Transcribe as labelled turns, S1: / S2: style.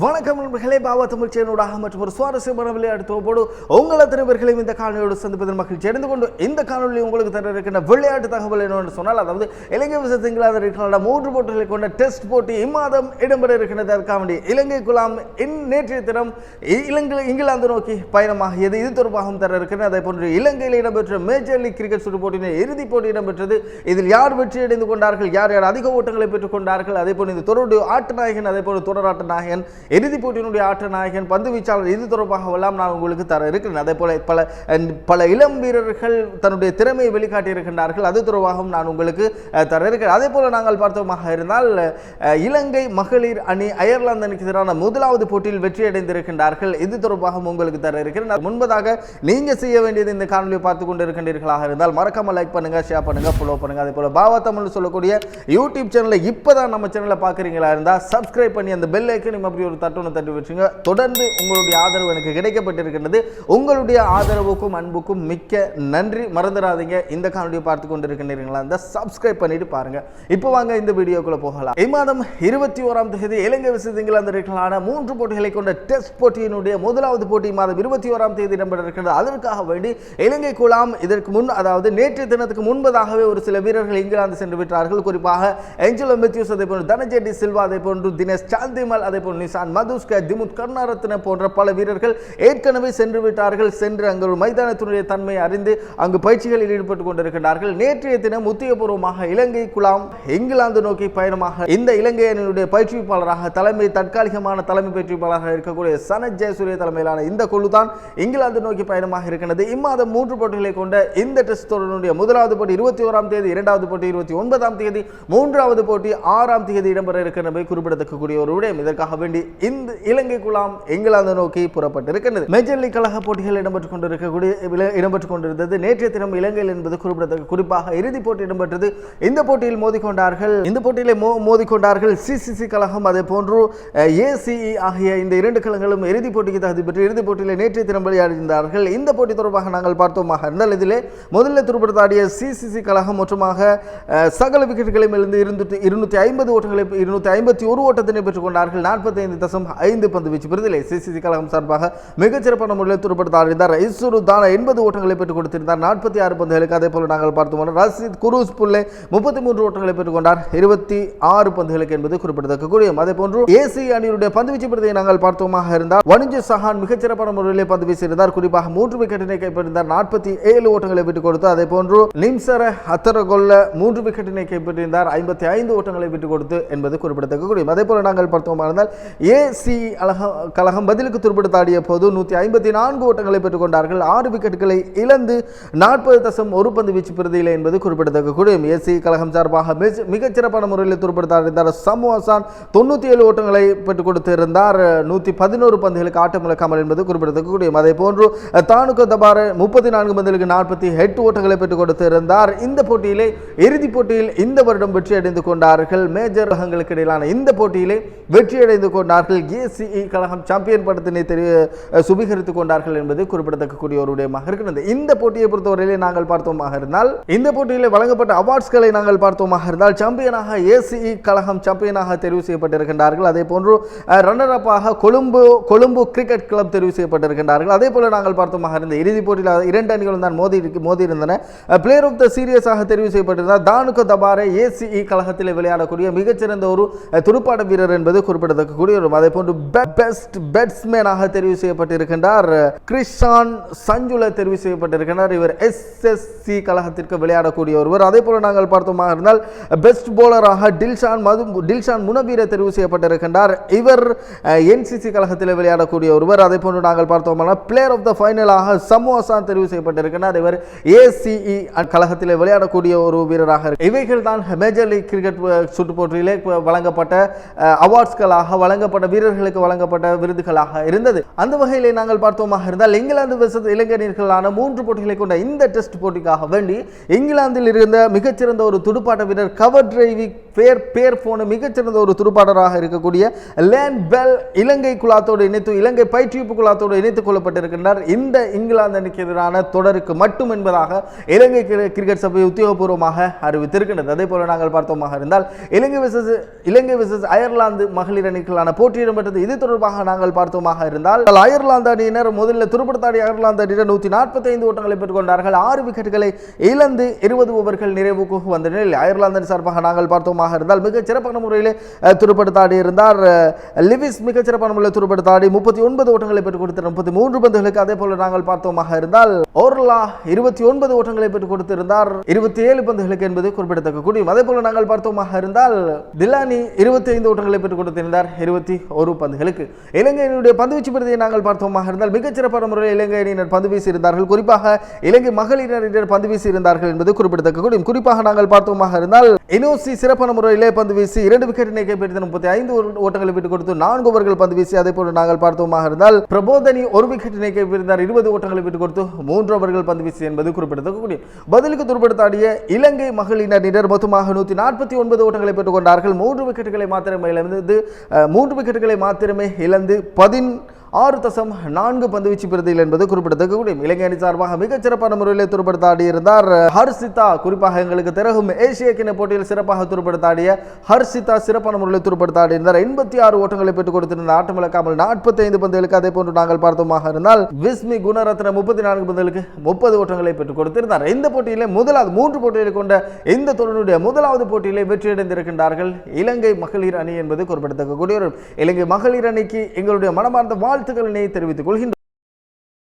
S1: வணக்கம் நண்பர்களே பாபா தமிழ் சேனோடாக மற்றும் ஒரு சுவாரஸ்யமான விளையாட்டு தொகுப்போடு உங்கள அத்தனை இந்த காணொலியோடு சந்திப்பதன் மகிழ்ச்சி அடைந்து கொண்டு இந்த காணொலி உங்களுக்கு தர இருக்கின்ற விளையாட்டு தகவல் என்னவென்று சொன்னால் அதாவது இலங்கை விச இங்கிலாந்து இருக்கின்ற மூன்று போட்டிகளை கொண்ட டெஸ்ட் போட்டி இம்மாதம் இடம்பெற இருக்கின்றது. அதற்காக வேண்டிய இலங்கை குலாம் இன் நேற்றைய தினம் இ- இலங்கை இங்கிலாந்து நோக்கி பயணமாகியது. இது தொடர்பாகவும் தர இருக்கின்றது அதே போன்று இலங்கையில் இடம்பெற்ற மேஜர் லீக் கிரிக்கெட் சுற்று போட்டியின் இறுதிப் போட்டி இடம்பெற்றது. இதில் யார் வெற்றி அடைந்து கொண்டார்கள்? யார் யார் அதிக ஓட்டங்களை பெற்றுக் கொண்டார்கள்? அதே போன்று இந்த தொடருடைய ஆட்ட நாயகன் அதே போன்று தொடர் நாயகன் இறுதிப் போட்டியினுடைய ஆட்ட நாயகன் பந்து வீச்சாளர் இது தொடர்பாக எல்லாம் நான் உங்களுக்கு தர இருக்கிறேன். அதே போல பல பல இளம் வீரர்கள் தன்னுடைய திறமையை வெளிக்காட்டி இருக்கின்றார்கள். அது தொடர்பாகவும் நான் உங்களுக்கு தர இருக்கிறேன். அதே போல நாங்கள் பார்த்தோமாக இருந்தால் இலங்கை மகளிர் அணி அயர்லாந்து அணிக்கு எதிரான முதலாவது போட்டியில் வெற்றி அடைந்திருக்கின்றார்கள் இது தொடர்பாகவும் உங்களுக்கு தர இருக்கிறேன். முன்பதாக நீங்க செய்ய வேண்டியது இந்த காணொலியை பார்த்து கொண்டு இருக்கின்றீர்களாக இருந்தால் மறக்காம லைக் பண்ணுங்க ஷேர் பண்ணுங்க ஃபாலோ பண்ணுங்க. அதே போல பாவா தமிழ் சொல்லக்கூடிய யூடியூப் சேனலை இப்போதான் நம்ம சேனலை பார்க்குறீங்களா இருந்தால் சப்ஸ்கிரைப் பண்ணி அந்த பெல் ஐக்கன் அப்படி ஒரு தட்டு ஒன்று தட்டி வச்சுங்க. தொடர்ந்து உங்களுடைய ஆதரவு எனக்கு கிடைக்கப்பட்டிருக்கின்றது. உங்களுடைய ஆதரவுக்கும் அன்புக்கும் மிக்க நன்றி. மறந்துடாதீங்க. இந்த காணொலியை பார்த்து கொண்டு இருக்கின்றீங்களா இருந்தால் சப்ஸ்கிரைப் பண்ணிட்டு பாருங்க. இப்போ வாங்க இந்த வீடியோக்குள்ள போகலாம். இம்மாதம் இருபத்தி ஓராம் தேதி இலங்கை விசு இங்கிலாந்து மூன்று போட்டிகளை கொண்ட டெஸ்ட் போட்டியினுடைய முதலாவது போட்டி மாதம் இருபத்தி ஓராம் தேதி இடம்பெற இருக்கிறது. அதற்காக வேண்டி இலங்கை குழாம் இதற்கு முன் அதாவது நேற்றைய தினத்துக்கு முன்பதாகவே ஒரு சில வீரர்கள் இங்கிலாந்து சென்று விட்டார்கள். குறிப்பாக ஏஞ்சலோ மெத்யூஸ் அதே போன்று தனஜெட்டி சில்வா அதே போன்று தினேஷ் சாந்திமல் அதே போன்று நிசான் மதுஸ்க திமுத் கருணாரத்ன போன்ற பல வீரர்கள் ஏற்கனவே சென்று விட்டார்கள். சென்று அங்கு ஒரு மைதானத்தினுடைய தன்மை அறிந்து அங்கு பயிற்சிகளில் ஈடுபட்டு கொண்டிருக்கிறார்கள் நேற்றைய தினம் உத்தியபூர்வமாக இலங்கை குழாம் இங்கிலாந்து நோக்கி பயணமாக இந்த இலங்கை அணியினுடைய பயிற்றுவிப்பாளராக தலைமை தற்காலிகமான தலைமை பயிற்றுவிப்பாளராக இருக்கக்கூடிய சனத் ஜெயசூரிய தலைமையிலான இந்த குழு தான் இங்கிலாந்து நோக்கி பயணமாக இருக்கிறது இம்மாதம் மூன்று போட்டிகளை கொண்ட இந்த டெஸ்ட் தொடரினுடைய முதலாவது போட்டி இருபத்தி ஓராம் தேதி இரண்டாவது போட்டி இருபத்தி ஒன்பதாம் தேதி மூன்றாவது போட்டி ஆறாம் தேதி இடம்பெற இருக்கிறது குறிப்பிடத்தக்கக்கூடிய ஒரு விடயம். இதற்காக வேண்டி இந்த இலங்கை குழாம் இங்கிலாந்து நோக்கி புறப்பட்டிருக்கிறது மேஜர் லீக் கழக போட்டிகள் இடம்பெற்றுக் கொண்டிருக்கக்கூடிய இடம்பெற்றுக் கொண்டிருந்தது நேற்றைய தினம் இலங்கையில் என்பது குறிப்பிடத்தக்க குறிப்பாக இறுதிப் போட்டி இடம்பெற்றது. இந்த போட்டியில் மோதிக்கொண்டார்கள் இந்த போட்டியிலே மோ மோதிக்கொண்டார்கள் சிசிசி கழகம் அதே போன்று ஏசிஇ ஆகிய இந்த இரண்டு கழகங்களும் இறுதிப் போட்டிக்கு தகுதி பெற்று இறுதிப் போட்டியில் நேற்றைய தினம் விளையாடியிருந்தார்கள். இந்த போட்டி தொடர்பாக நாங்கள் பார்த்தோமாக இருந்தால் இதிலே முதலில் துருப்படுத்தாடிய சிசிசி கழகம் மொத்தமாக சகல விக்கெட்டுகளையும் இருந்து இருநூற்றி இருநூற்றி ஐம்பது ஓட்டங்களை இருநூற்றி ஐம்பத்தி ஒரு ஓட்டத்தினை பெற்றுக் கொண்டார்கள் நாற்பத்தைந்து தசம் ஐந்து பந்து வீச்சு பெறுதில்லை சிசிசி கழகம் சார்பாக மிகச்சிறப்பான முறையில் துருப்படுத்தாடினார் ஐசுரு தான எண்பது ஓட்டங்களை பெற்றுக் கொடுத்திருந்தார். நாற்பத்தி ஆறு பந்துகளுக்கு அதே போல நாங்கள் பார்த்தோம் ரசித் குரூஸ் புல்லே முப்பத்தி மூன்று ஓட்டங்களை பெற்றுக் கொண்டார். இருபத்தி ஆறு பந்துகளுக்கு என்பது குறிப்பிடத்தக்க கூடியும் அதே போன்று ஏசி அணியுடைய பந்து வீச்சு பிரதியை நாங்கள் பார்த்தோமாக இருந்தால் வணிஜ சஹான் மிகச்சிறப்பான முறையிலே பந்து வீசியிருந்தார். குறிப்பாக மூன்று விக்கெட்டினை கைப்பற்றினார் நாற்பத்தி ஏழு ஓட்டங்களை பெற்றுக் கொடுத்து அதே போன்று நிம்சர அத்தரகொல்ல மூன்று விக்கெட்டினை கைப்பற்றியிருந்தார். ஐம்பத்தி ஐந்து ஓட்டங்களை விட்டுக் கொடுத்து என்பது குறிப்பிடத்தக்க கூடியும் அதே போல நாங்கள் பார்த்தோமா இருந்தால் ஏசி அழக கழகம் பதிலுக்கு துருப்பிடுத்தாடிய போது நூற்றி ஐம்பத்தி நான்கு ஓட்டங்களை பெற்றுக்கொண்டார்கள். ஆறு விக்கெட்டுகளை இழந்து நாற்பது தசம் ஒரு பந்து வீச்சு பிரதியில் என்பது குறிப்பிடத்தக்கக்கூடிய ஏசி கழகம் சார்பாக மிக- மிகச்சிறப்பான முறையில் துருப்பிடுத்தாடினார் சமு ஹசான். தொண்ணூற்றி ஏழு ஓட்டங்களை பெற்றுக் கொடுத்திருந்தார். நூற்றி பதினோரு பந்துகளுக்கு ஆட்டம் இழக்காமல் என்பது குறிப்பிடத்தக்கக்கூடிய அதே போன்று தானுக்கு தபார முப்பத்தி நான்கு பந்துகளுக்கு நாற்பத்தி எட்டு ஓட்டங்களை பெற்றுக் கொடுத்திருந்தார். இந்த போட்டியிலே இறுதிப் போட்டியில் இந்த வருடம் வெற்றி அடைந்து கொண்டார்கள். மேஜர் கழகங்களுக்கு இடையிலான இந்த போட்டியிலே வெற்றி அடைந்து கொண்டார்கள். ஏசிஇ கழகம் சாம்பியன் படத்தினை தெரிய சுபீகரித்துக் கொண்டார்கள் என்பது குறிப்பிடத்தக்கக்கூடிய ஒரு விடயமாக இருக்கிறது. இந்த போட்டியை பொறுத்தவரையிலே நாங்கள் பார்த்தோமாக இருந்தால் இந்த போட்டியில் வழங்கப்பட்ட அவார்ட்ஸ்களை நாங்கள் பார்த்தோமாக இருந்தால் சாம்பியனாக ஏசிஇ கழகம் சாம்பியனாக தெரிவு செய்யப்பட்டிருக்கின்றார்கள். அதே போன்று ரன்னர் அப்பாக கொழும்பு கொழும்பு கிரிக்கெட் கிளப் தெரிவு செய்யப்பட்டிருக்கின்றார்கள். அதே போல நாங்கள் பார்த்தோமாக இருந்த இறுதிப் போட்டியில் இரண்டு அணிகளும் தான் மோதி மோதி இருந்தன. பிளேயர் ஆஃப் த சீரியஸாக தெரிவு செய்யப்பட்டிருந்தார் தானுக்கு தபாரே ஏசிஇ கழகத்தில் விளையாடக்கூடிய மிகச்சிறந்த ஒரு துடுப்பாட்ட வீரர் என்பது குறிப்பிடத்தக்கக்கூடிய கூடிய அதே போன்று பெஸ்ட் பேட்ஸ்மேனாக தெரிவு செய்யப்பட்டிருக்கின்றார். கிரிஷான் சஞ்சுல தெரிவு செய்யப்பட்டிருக்கின்றார். இவர் எஸ்எஸ்சி கழகத்திற்கு விளையாடக்கூடிய ஒருவர். அதே போல நாங்கள் பார்த்தோமாக இருந்தால் பெஸ்ட் போலராக டில்ஷான் மது டில்ஷான் முனவீர தெரிவு செய்யப்பட்டிருக்கின்றார். இவர் என்சிசி கழகத்தில் விளையாடக்கூடிய ஒருவர். அதே போன்று நாங்கள் பார்த்தோம்னா பிளேயர் ஆஃப் த ஃபைனலாக சமோசான் தெரிவு செய்யப்பட்டிருக்கிறார் இவர் ஏசிஇ கழகத்தில் விளையாடக்கூடிய ஒரு வீரராக இருக்கு. இவைகள் தான் மேஜர் லீக் கிரிக்கெட் சுற்றுப்போட்டியிலே வழங்கப்பட்ட அவார்ட்ஸ்களாக வழங்கப்பட்ட வீரர்களுக்கு வழங்கப்பட்ட விருதுகளாக இருந்தது. அந்த வகையிலே நாங்கள் பார்த்தோமாக இருந்தால் இங்கிலாந்து versus இளைஞர்களான மூன்று போட்டிகளை கொண்ட இந்த டெஸ்ட் போட்டிக்காக வேண்டி இங்கிலாந்தில் இருந்த மிகச்சிறந்த ஒரு துடுப்பாட்ட வீரர் கவர் டிரைவிங் பேர் பேர் போன மிகச்சிறந்த ஒரு துடுப்பாட்டராக இருக்கக்கூடிய லேன் பெல் இலங்கை குழாத்தோடு இணைத்து இலங்கை பயிற்றுவிப்பு குழாத்தோடு இணைத்துக் கொள்ளப்பட்டிருக்கின்றார். இந்த இங்கிலாந்து அணிக்கு எதிரான தொடருக்கு மட்டும் என்பதாக இலங்கை கிரிக்கெட் சபை உத்தியோகபூர்வமாக அறிவித்திருக்கின்றது. அதே போல நாங்கள் பார்த்தோமாக இருந்தால் Ilangai versus Ilangai versus Ireland மகளிர் அணிகளான போட்டி இடம்பெற்றது இது தொடர்பாக நாங்கள் பார்த்தோமாக இருந்தால் அயர்லாந்து அணியினர் முதலில் துருப்படுத்தாடி அயர்லாந்து அணியினர் நூற்றி நாற்பத்தி ஐந்து ஓட்டங்களை பெற்றுக்கொண்டார்கள். ஆறு விக்கெட்டுகளை இழந்து இருபது ஓவர்கள் நிறைவுக்கு வந்த நிலையில் அயர்லாந்து அணி சார்பாக நாங்கள் பார்த்தோமாக இருந்தால் மிகச் சிறப்பான முறையில் அஹ், இருந்தார் லிவிஸ் மிகச் சிறப்பான முறையில் துடுப்படுத்தாடி முப்பத்தி ஒன்பது ஓட்டங்களை பெற்றுக் கொடுத்த முப்பத்தி மூன்று பந்துகளுக்கு அதே போல நாங்கள் பார்த்தோமாக இருந்தால் ஓர்லா இருபத்தி ஒன்பது ஓட்டங்களை பெற்றுக் கொடுத்திருந்தார் இருபத்தி ஏழு பந்துகளுக்கு என்பது குறிப்பிடத்தக்க கூடியும். அதே போல நாங்கள் பார்த்தோமாக இருந்தால் திலானி இருபத்தி ஐந்து ஓட்டங்களை பெற்றுக் கொடுத்திருந்தார் இருபத்தி இருபத்தி ஒரு பந்துகளுக்கு. இலங்கையினுடைய பந்துவீச்சு பிரதியை நாங்கள் பார்த்தோமாக இருந்தால் மிகச்சிறப்பான முறையில் இலங்கை அணியினர் பந்து வீசி இருந்தார்கள் குறிப்பாக இலங்கை மகளிரினர் பந்து வீசி இருந்தார்கள் என்பது குறிப்பிடத்தக்க கூடியும் குறிப்பாக நாங்கள் பார்த்தோமாக இருந்தால் இனோசி சிறப்பான முறையிலே பந்து வீசி இரண்டு விக்கெட்டினை கைப்பற்றி முப்பத்தி ஐந்து ஓட்டங்களை விட்டுக் கொடுத்து நான்கு ஓவர்கள் பந்து வீசி அதே போல நாங்கள் பார்த்தோமாக இருந்தால் பிரபோதனி ஒரு விக்கெட்டினை கைப்பற்றினார் இருபது ஓட்டங்களை விட்டுக் கொடுத்து மூன்று ஓவர்கள் பந்து வீசி என்பது குறிப்பிடத்தக்க கூடியும் பதிலுக்கு துருப்படுத்தாடிய இலங்கை மகளிரினர் மொத்தமாக நூற்றி நாற்பத்தி ஒன்பது ஓட்டங்களை பெற்றுக் கொண்டார்கள். மூன்று விக்கெட்டுகளை மாத்திரமே இழந்தது. மூன்று விக்கெட்டுகளை மாத்திரமே இழந்து பதின் ஆறு தசம் நான்கு பந்து வீச்சு பிரதிகள் என்பது குறிப்பிடத்தக்க இலங்கை அணி சார்பாக மிகச் சிறப்பான முறையில் துருப்படுத்த ஆடியிருந்தார் ஹர்ஷிதா குறிப்பாக எங்களுக்கு திறகும் ஏசிய கிண போட்டியில் சிறப்பாக துருப்படுத்த ஆடிய ஹர்ஷிதா சிறப்பான முறையில் துருப்படுத்த இருந்தார். எண்பத்தி ஆறு ஓட்டங்களை பெற்றுக் கொடுத்திருந்த ஆட்டம் இழக்காமல் நாற்பத்தி ஐந்து பந்துகளுக்கு அதே போன்று நாங்கள் பார்த்தோமாக இருந்தால் விஸ்மி குணரத்ன முப்பத்தி நான்கு பந்துகளுக்கு முப்பது ஓட்டங்களை பெற்றுக் கொடுத்திருந்தார். இந்த போட்டியிலே முதலாவது மூன்று போட்டிகளை கொண்ட இந்த தொடருடைய முதலாவது போட்டியிலே வெற்றியடைந்திருக்கின்றார்கள். இலங்கை மகளிர் அணி என்பது குறிப்பிடத்தக்க கூடிய ஒரு இலங்கை மகளிர் அணிக்கு எங்களுடைய மனமார்ந்த வாழ் வாழ்த்துக்களினை தெரிவித்துக் கொள்கின்றோம்.